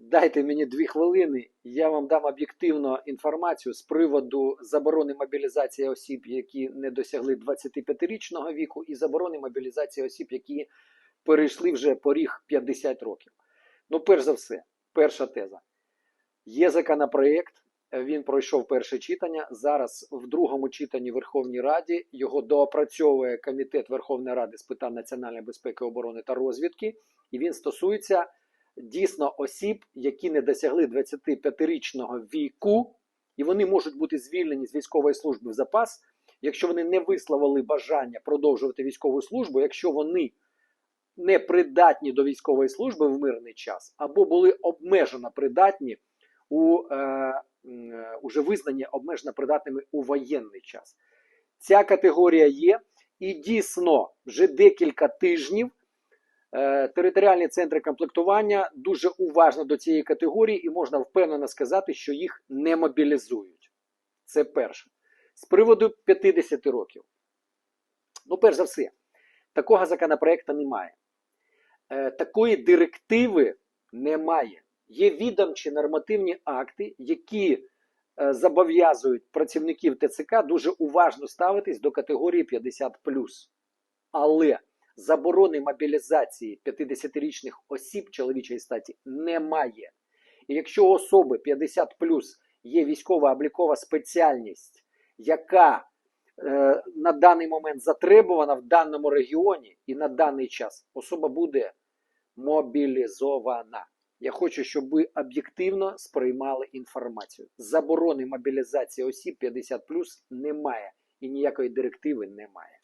Дайте мені дві хвилини, я вам дам об'єктивну інформацію з приводу заборони мобілізації осіб, які не досягли 25-річного віку, і заборони мобілізації осіб, які перейшли вже поріг 50 років. Ну, перш за все, перша теза. Є законопроєкт, він пройшов перше читання. Зараз в другому читанні Верховній Раді його доопрацьовує Комітет Верховної Ради з питань національної безпеки, оборони та розвідки, і він стосується дійсно осіб, які не досягли 25-річного віку, і вони можуть бути звільнені з військової служби в запас, якщо вони не висловили бажання продовжувати військову службу, якщо вони не придатні до військової служби в мирний час, або були обмежено придатні у е, е, уже визнані обмежено придатними у воєнний час. Ця категорія є, і дійсно вже декілька тижнів територіальні центри комплектування дуже уважно до цієї категорії, і можна впевнено сказати, що їх не мобілізують. Це перше. З приводу 50 років. Ну, перш за все, такого законопроекту немає. Е, такої директиви немає. Є відомчі нормативні акти, які е, зобов'язують працівників ТЦК дуже уважно ставитись до категорії 50. Але заборони мобілізації 50-річних осіб чоловічої статі немає. І якщо особи 50 є військова облікова спеціальність, яка е, на даний момент затребувана в даному регіоні і на даний час, особа буде мобілізована. Я хочу, щоб ви об'єктивно сприймали інформацію. Заборони мобілізації осіб 50 немає і ніякої директиви немає.